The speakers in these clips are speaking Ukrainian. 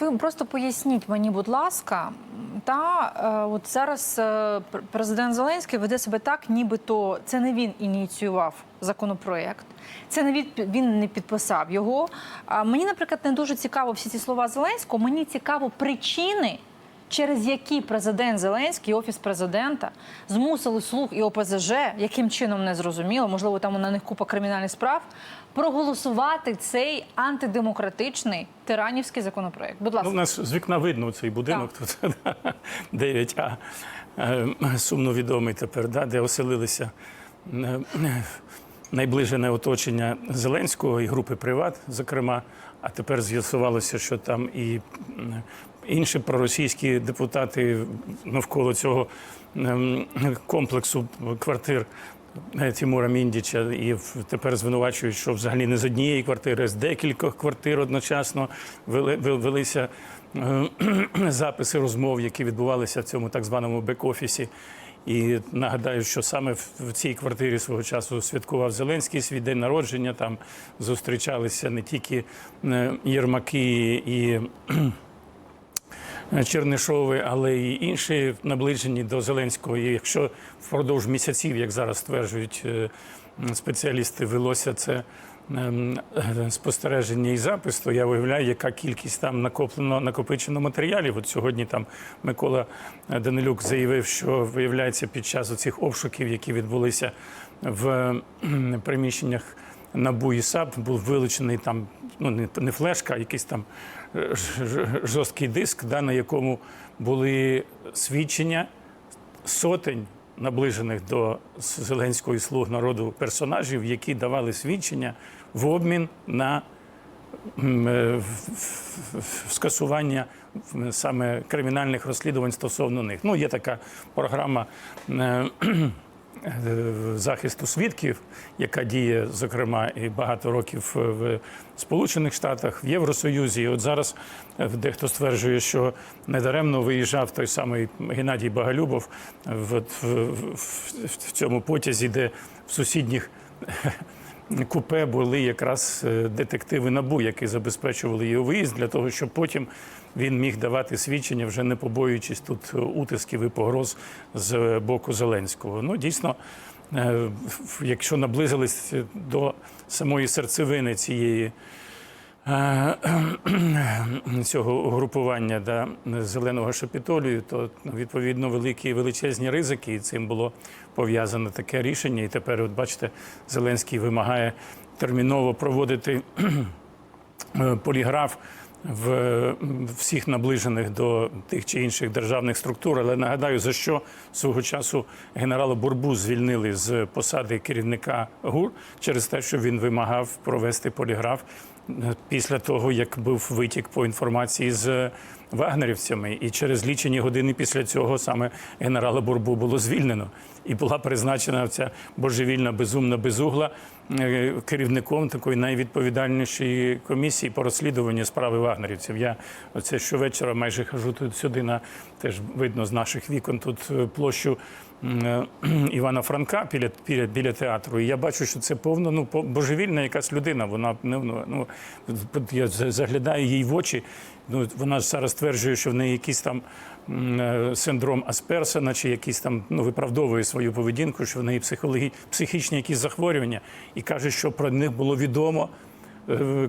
Ви просто поясніть мені, будь ласка, та е, от зараз е, президент Зеленський веде себе так, нібито це не він ініціював законопроект, це не від він не підписав його. А мені, наприклад, не дуже цікаво всі ці слова Зеленського. Мені цікаво причини, через які президент Зеленський, і офіс президента змусили слуг і ОПЗЖ, яким чином не зрозуміло, можливо, там на них купа кримінальних справ, проголосувати цей антидемократичний тиранівський законопроект. Будь ласка. Ну, у нас з вікна видно цей будинок тут 9А, е, сумно відомий тепер, да, де оселилися е, найближене оточення Зеленського і групи Приват, зокрема. А тепер з'ясувалося, що там і м, інші проросійські депутати навколо цього ем, комплексу квартир е, Тимура Міндіча і тепер звинувачують, що взагалі не з однієї квартири, а з декількох квартир одночасно вели, велися е, записи розмов, які відбувалися в цьому так званому бек-офісі. І нагадаю, що саме в цій квартирі свого часу святкував Зеленський свій день народження. Там зустрічалися не тільки е, Єрмаки і Чернишови, але й інші наближені до Зеленського. І якщо впродовж місяців, як зараз стверджують е, спеціалісти, велося це ем, е, спостереження і запис, то я виявляю, яка кількість там накоплено накопичено матеріалів. От сьогодні там Микола Данилюк заявив, що виявляється під час цих обшуків, які відбулися в приміщеннях. НАБУ і був вилучений там, ну не, флешка, а якийсь там е, жорсткий диск, да, на якому були свідчення сотень наближених до Зеленського і слуг народу персонажів, які давали свідчення в обмін на е, скасування саме кримінальних розслідувань стосовно них. Ну, є така програма. Е, захисту свідків, яка діє, зокрема, і багато років в Сполучених Штатах, в Євросоюзі. І от зараз е, дехто стверджує, що недаремно виїжджав той самий Геннадій Багалюбов в, в, в, в цьому потязі, де в сусідніх купе були якраз е, детективи НАБУ, які забезпечували його виїзд для того, щоб потім він міг давати свідчення, вже не побоюючись тут утисків і погроз з боку Зеленського. Ну, дійсно, е, якщо наблизились до самої серцевини цієї. Е, Цього угрупування да, зеленого шапітолію, то ну, відповідно великі величезні ризики, і цим було пов'язане таке рішення. І тепер, от бачите, Зеленський вимагає терміново проводити е, поліграф в всіх наближених до тих чи інших державних структур. Але нагадаю, за що свого часу генерала Бурбу звільнили з посади керівника ГУР через те, що він вимагав провести поліграф після того, як був витік по інформації з вагнерівцями, і через лічені години після цього саме генерала Бурбу було звільнено, і була призначена ця божевільна безумна безугла е, керівником такої найвідповідальнішої комісії по розслідуванню справи вагнерівців. Я оце щовечора майже хожу тут сюди на теж видно з наших вікон тут е, площу. Е, Івана Франка біля, біля, біля театру. І я бачу, що це повно ну, божевільна якась людина. Вона ну, ну, ну, я заглядаю їй в очі. Ну, вона ж зараз стверджує, що в неї якийсь там е, синдром Асперсона, чи якийсь там ну, виправдовує свою поведінку, що в неї психологі... психічні якісь захворювання, і каже, що про них було відомо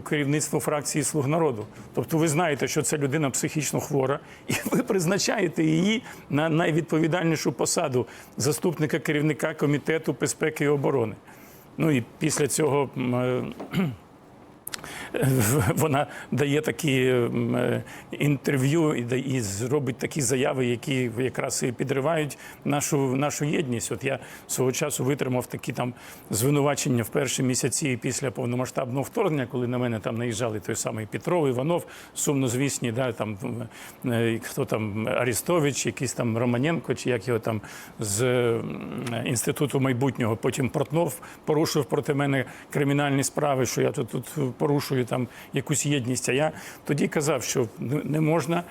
керівництво фракції Слуг народу. Тобто ви знаєте, що це людина психічно хвора, і ви призначаєте її на найвідповідальнішу посаду заступника керівника комітету безпеки і оборони. Ну і після цього. вона дає такі е, інтерв'ю і да- і робить такі заяви, які якраз і підривають нашу нашу єдність. От я свого часу витримав такі там звинувачення в перші місяці після повномасштабного вторгнення, коли на мене там наїжджали той самий Петров, Іванов, сумнозвісні, да, там е, хто там Арістович, якийсь там Романенко, чи як його там з інституту майбутнього. Потім Портнов порушив проти мене кримінальні справи, що я тут, тут порушую там якусь єдність. А я тоді казав, що не можна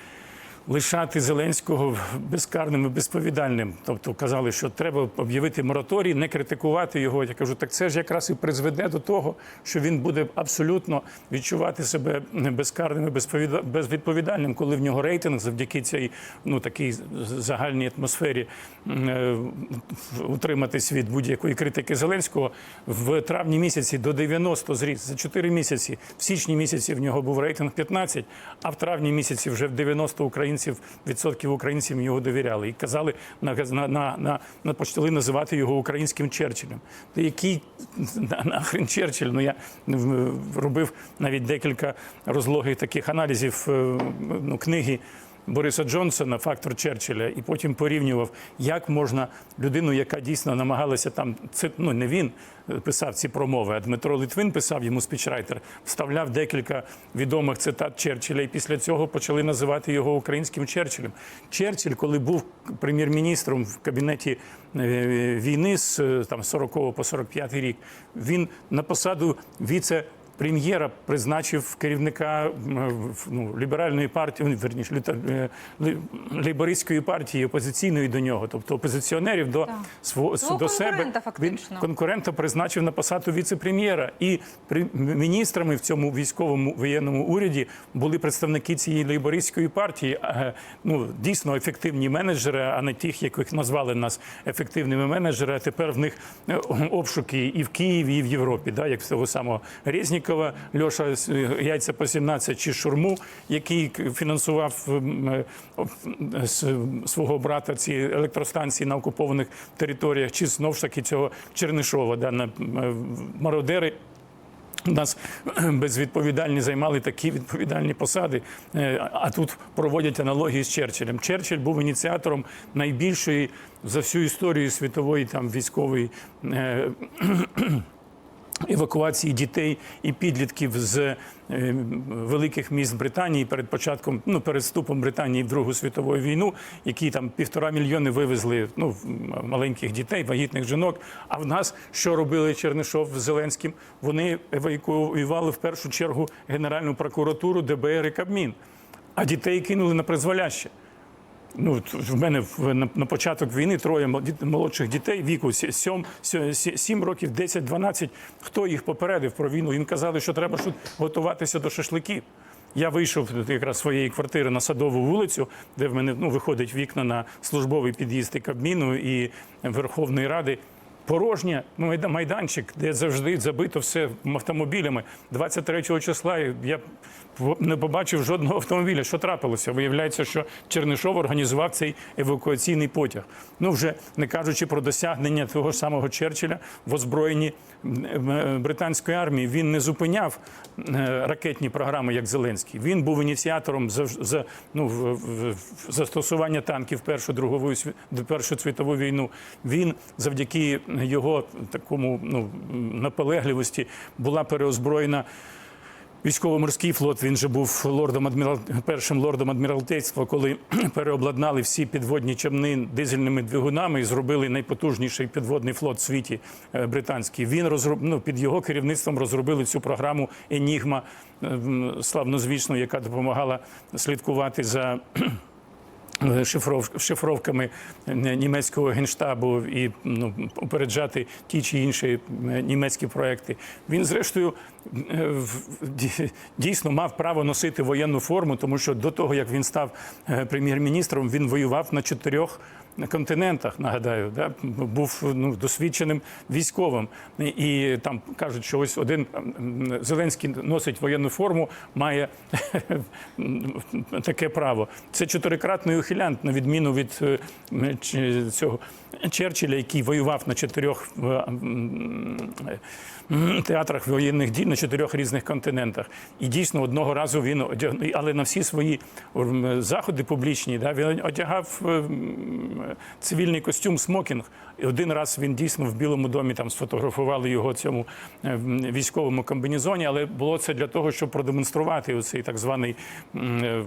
лишати Зеленського безкарним і безповідальним. Тобто казали, що треба об'явити мораторій, не критикувати його. Я кажу, так це ж якраз і призведе до того, що він буде абсолютно відчувати себе безкарним і безвідповідальним, коли в нього рейтинг завдяки цій ну такій загальній атмосфері е, утриматись від будь-якої критики Зеленського в травні місяці до 90 зріс за 4 місяці. В січні місяці в нього був рейтинг 15, а в травні місяці вже в 90 українців відсотків українців його довіряли і казали на на, на, на, почали називати його українським Черчиллем. Та який на- нахрен Черчилль? Ну я робив навіть декілька розлогих таких аналізів е, ну, книги. Бориса Джонсона, фактор Черчилля, і потім порівнював, як можна людину, яка дійсно намагалася там, це ну не він писав ці промови, а Дмитро Литвин писав йому спічрайтер, вставляв декілька відомих цитат Черчилля, і після цього почали називати його українським Черчиллем. Черчилль, коли був прем'єр-міністром в кабінеті е, війни з е, там 40 по 45 рік, він на посаду віце прем'єра призначив керівника ну, ліберальної партії, ну, верніше, літа- е, партії, опозиційної до нього, тобто опозиціонерів до, свого, до себе. конкурента, Він фактично. конкурента призначив на посаду віце-прем'єра. І міністрами в цьому військовому воєнному уряді були представники цієї лейбористської партії. Е, Ну, дійсно ефективні менеджери, а не тих, яких назвали нас ефективними менеджери. А тепер в них е, обшуки і в Києві, і в Європі, да, як того самого Резнікова, Льоша е, яйця по 17, чи Шурму, який фінансував е, с- свого брата ці електростанції на окупованих територіях, чи знов ж таки цього Чернишова, да, на е, мародери. Нас безвідповідальні займали такі відповідальні посади. Е, А тут проводять аналогії з Черчиллем. Черчилль був ініціатором найбільшої за всю історію світової там військової. Евакуації дітей і підлітків з е, великих міст Британії перед початком, ну перед вступом Британії в Другу світову війну, які там півтора мільйони вивезли ну, маленьких дітей, вагітних жінок. А в нас що робили Чернишов з Зеленським? Вони евакуювали в першу чергу Генеральну прокуратуру, ДБР і Кабмін, а дітей кинули на призволяще. Ну, в мене на, початок війни троє молодших дітей віку 7, 7 років, 10-12. Хто їх попередив про війну? Їм казали, що треба готуватися до шашликів. Я вийшов якраз з своєї квартири на садову вулицю, де в мене ну, виходить вікна на службовий під'їзд і Кабміну і Верховної Ради. Порожня майданчик, де завжди забито все автомобілями. 23 числа я не побачив жодного автомобіля. Що трапилося? Виявляється, що Чернишов організував цей евакуаційний потяг. Ну вже не кажучи про досягнення того самого Черчилля в озброєнні м, британської армії. Він не зупиняв е, ракетні програми, як Зеленський. Він був ініціатором за, за, ну, в- в- застосування танків Першу другу сві- Першу світову війну. Він завдяки його такому ну, наполегливості була переозброєна. Військово-морський флот він же був лордом адмірал першим лордом адміралтейства, коли переобладнали всі підводні човни дизельними двигунами і зробили найпотужніший підводний флот в світі е, британський. Він розроб... ну, під його керівництвом розробили цю програму Енігма славнозвісну, яка допомагала слідкувати за шифровками е, німецького генштабу і ну, попереджати ті чи інші е, німецькі проекти. Він, зрештою, е, дійсно мав право носити воєнну форму, тому що до того, як він став е, прем'єр-міністром, він воював на чотирьох континентах. Нагадаю, да? був ну, досвідченим військовим. І, там кажуть, що ось один Зеленський носить воєнну форму, має таке право. Це чотирикратний ухилянт, на відміну від е, цього Черчилля, який воював на чотирьох е, м, театрах воєнних дій на чотирьох різних континентах. І дійсно одного разу він одяг... але на всі свої заходи публічні, да, він одягав е, цивільний костюм, смокінг. І один раз він дійсно в Білому домі там сфотографували його цьому е, військовому комбінезоні, але було це для того, щоб продемонструвати оцей так званий е,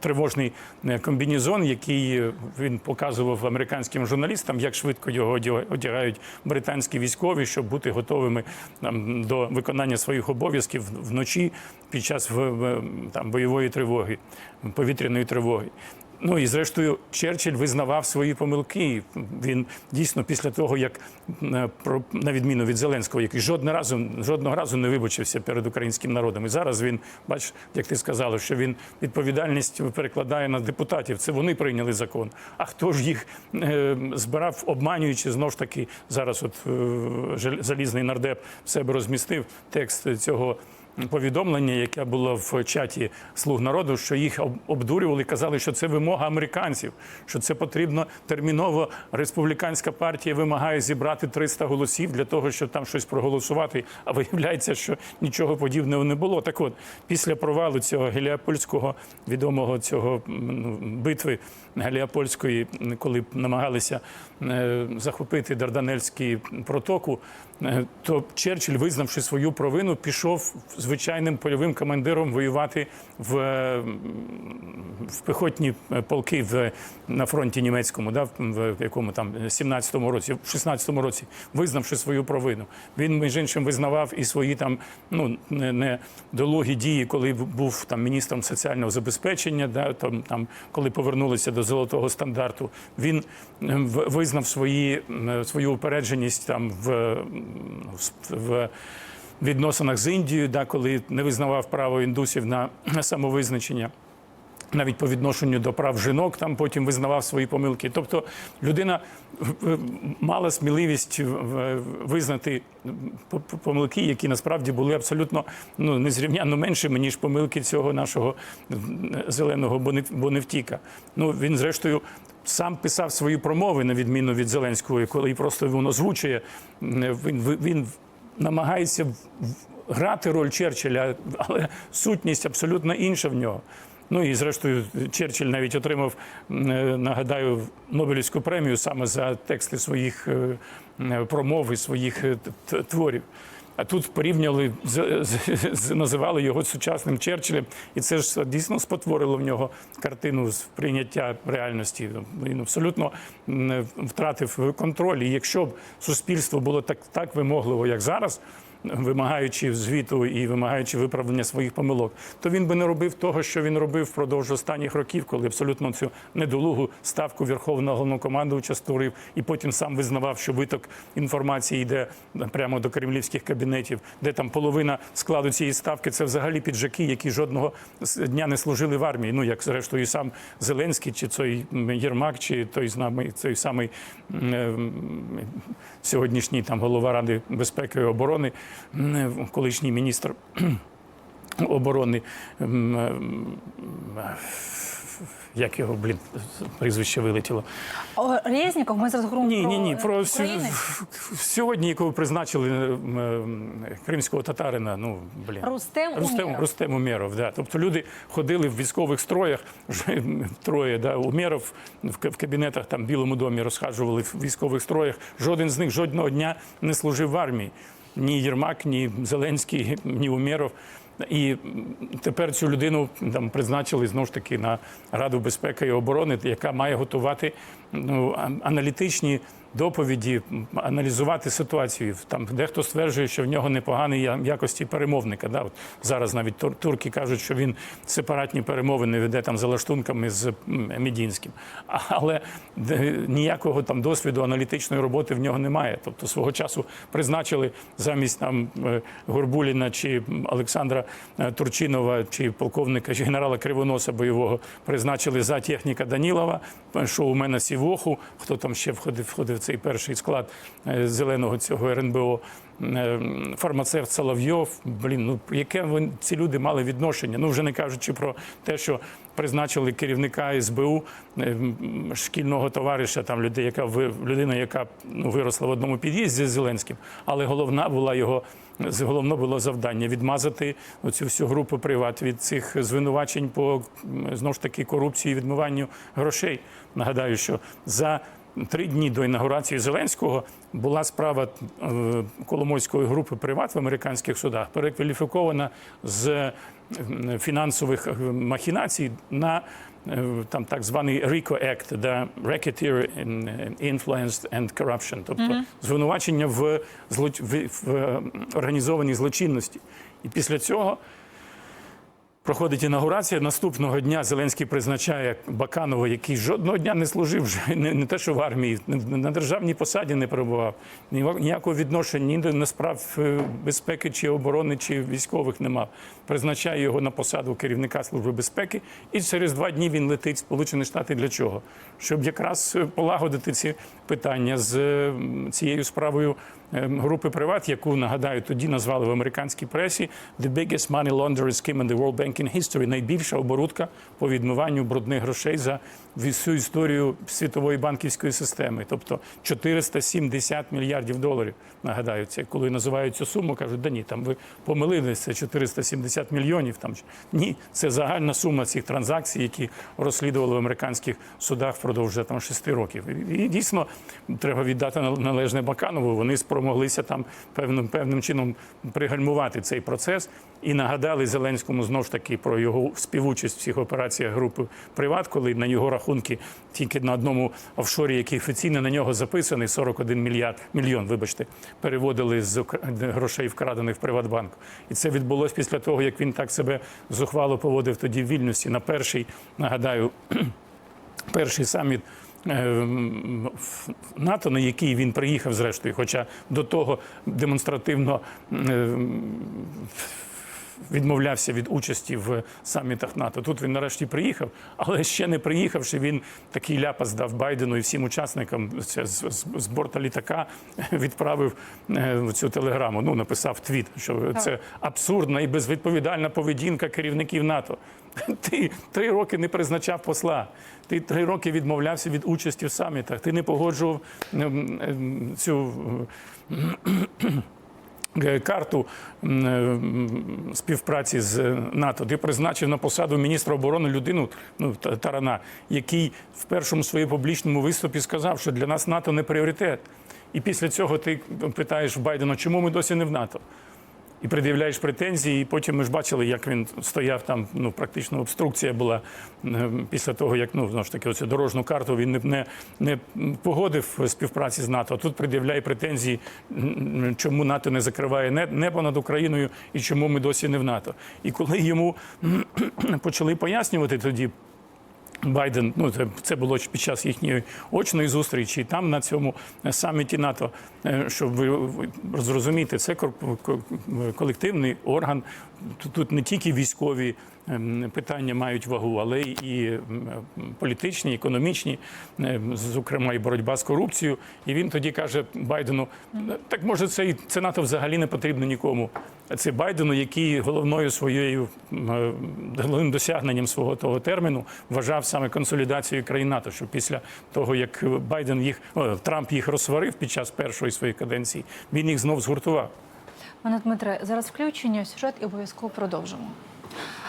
тривожний е, комбінезон, який він показував американським журналістам, як швидко його одяг- одягають британські військові, щоб бути готовими там, до виконання своїх обов'язків вночі під час там, бойової тривоги, повітряної тривоги. Ну і зрештою, Черчилль визнавав свої помилки. Він дійсно після того, як е, на відміну від Зеленського, який жодного разу жодного разу не вибачився перед українським народом. І зараз він, бач, як ти сказала, що він відповідальність перекладає на депутатів. Це вони прийняли закон. А хто ж їх е, збирав, обманюючи знову ж таки зараз? От е, залізний нардеп в себе розмістив текст цього повідомлення, яке було в чаті слуг народу, що їх об- обдурювали, казали, що це вимога американців, що це потрібно терміново. Республіканська партія вимагає зібрати 300 голосів для того, щоб там щось проголосувати. А виявляється, що нічого подібного не було. Так от, після провалу цього геліопольського відомого цього ну, битви Геліопольської, коли намагалися е, захопити Дарданельську протоку, то Черчилль, визнавши свою провину, пішов звичайним польовим командиром воювати в, е, в пехотні полки в, на фронті німецькому, да, в якому там 17-му році, в 16-му році, визнавши свою провину. Він, між іншим, визнавав і свої там ну не, не дії, коли був там міністром соціального забезпечення, да, там, там коли повернулися до золотого стандарту. Він е, визнав свої, свою упередженість там в, в, відносинах з Індією, да, коли не визнавав право індусів на самовизначення. Навіть по відношенню до прав жінок там потім визнавав свої помилки. Тобто людина е, мала сміливість визнати помилки, які насправді були абсолютно ну, незрівнянно меншими, ніж помилки цього нашого е, зеленого Бонев- Боневтіка. Ну, він, зрештою, сам писав свої промови, на відміну від Зеленського, коли просто він озвучує, він, він намагається грати роль Черчилля, але сутність абсолютно інша в нього. Ну і зрештою, Черчилль навіть отримав, е, нагадаю, Нобелівську премію саме за тексти своїх е, е, промов і своїх творів. А тут порівняли, з, з- з- називали його сучасним Черчиллем, і це ж дійсно спотворило в нього картину сприйняття реальності. Він абсолютно втратив контроль. І якщо б суспільство було так, так вимогливо, як зараз, вимагаючи звіту і вимагаючи виправлення своїх помилок, то він би не робив того, що він робив впродовж останніх років, коли абсолютно цю недолугу ставку верховного головнокомандувача створив, і потім сам визнавав, що виток інформації йде прямо до кремлівських кабінетів, де там половина складу цієї ставки це взагалі піджаки, які жодного дня не служили в армії. Ну як зрештою сам Зеленський, чи м, Єрмак, чи той знамий, той самий м, е, м, сьогоднішній там голова Ради безпеки і оборони, колишній міністр оборони. м, Як його, блін, прізвище вилетіло. О, Резніков, ми зараз говоримо Ні, про ні, ні. Про сю- сьогодні, якого призначили кримського татарина. Ну блін. Рустем Рустем, Умєров. Рустем Умєров, да. Тобто люди ходили в військових строях, вже троє, да, Умєров в, в кабінетах там в Білому домі розхаджували в військових строях. Жоден з них жодного дня не служив в армії. Ні Єрмак, ні Зеленський, ні Умєров. І тепер цю людину там призначили знову ж таки на Раду безпеки і оборони, яка має готувати ну, аналітичні доповіді, аналізувати ситуацію. Там дехто стверджує, що в нього непогані я- якості перемовника. Да? От зараз навіть тур- турки кажуть, що він сепаратні перемовини веде там за лаштунками з м, Медінським. Але ніякого там досвіду аналітичної роботи в нього немає. Тобто свого часу призначили замість там е, Горбуліна чи Олександра е, Турчинова, чи полковника, чи генерала Кривоноса бойового призначили за техніка Данілова, що у мене Сівоху, хто там ще входив, входив цей перший склад е, зеленого цього РНБО. е, фармацевт Соловйов. Блін, ну яке вони ці люди мали відношення? Ну вже не кажучи про те, що призначили керівника СБУ е, шкільного товариша, там людей, яка людина, яка ну, виросла в одному під'їзді з Зеленським, але головна була його. Головне було завдання відмазати оцю всю групу приват від цих звинувачень по знову ж таки корупції, відмиванню грошей. Нагадаю, що за три дні до інаугурації Зеленського була справа е, Коломойської групи приват в американських судах перекваліфікована з е, фінансових е, махінацій на там так званий RICO Act, да, Racketeer Influenced and Corruption, тобто звинувачення в, злоч... в, в організованій злочинності. І після цього Проходить інаугурація. Наступного дня Зеленський призначає Баканова, який жодного дня не служив вже не, не те, що в армії, на державній посаді не перебував. Ніякого відношення ні до справ е, безпеки чи оборони, чи військових не мав. Призначає його на посаду керівника служби безпеки, і через два дні він летить в Сполучені Штати. Для чого? Щоб якраз е, полагодити ці питання з е, цією справою е, групи приват, яку нагадаю тоді назвали в американській пресі «The biggest money laundering scheme in the world banking history» – найбільша оборудка по відмиванню брудних грошей за всю історію світової банківської системи. Тобто 470 мільярдів доларів. Нагадаю, це коли називають цю суму, кажуть, да ні, там ви помилилися, це 470 мільйонів. Там ні, це загальна сума цих транзакцій, які розслідували в американських судах впродовж там шести років. І, і дійсно треба віддати нал- належне Баканову. Вони спромоглися там певним певним чином пригальмувати цей процес і нагадали Зеленському знов ж таки про його співучасть в цих операціях групи Приват, коли на його рахунки тільки на одному офшорі, який офіційно на нього записаний, 41 мільярд мільйон, вибачте, переводили з грошей вкрадених в Приватбанк. І це відбулося після того, як він так себе зухвало поводив тоді в Вільнюсі на перший, нагадаю, перший саміт. Е, НАТО, на який він приїхав, зрештою, хоча до того демонстративно е, відмовлявся від участі в самітах НАТО. Тут він нарешті приїхав, але ще не приїхавши, він такий ляпас дав Байдену і всім учасникам з, з, з борта літака відправив е, цю телеграму. Ну написав твіт, що це абсурдна і безвідповідальна поведінка керівників НАТО. Ти три роки не призначав посла. Ти три роки відмовлявся від участі в самітах. Ти не погоджував ем, ем, цю е, карту е, співпраці з НАТО. Ти призначив на посаду міністра оборони людину ну, Тарана, який в першому своєму публічному виступі сказав, що для нас НАТО не пріоритет. І після цього ти питаєш Байдена, чому ми досі не в НАТО? І пред'являєш претензії, і потім ми ж бачили, як він стояв там. Ну практично обструкція була після того, як ну знову ж таки оцю дорожну карту він не, не, не погодив співпраці з НАТО. Тут пред'являє претензії, чому НАТО не закриває не- небо над Україною і чому ми досі не в НАТО. І коли йому почали пояснювати тоді. Байден, ну це, було під час їхньої очної зустрічі. І там на цьому саміті НАТО, е, щоб ви зрозуміти, це колективний орган. Тут, не тільки військові ем, питання мають вагу, але і політичні, економічні, е, зокрема і боротьба з корупцією. І він тоді каже Байдену: так може, це це НАТО взагалі не потрібно нікому. Це Байдену, який головною своєю е, головним досягненням свого того терміну вважав саме консолідацію країн НАТО. Що після того, як Байден їх о, Трамп їх розсварив під час першої своєї каденції, він їх знов згуртував. Пане Дмитре, зараз включення, сюжет і обов'язково продовжимо.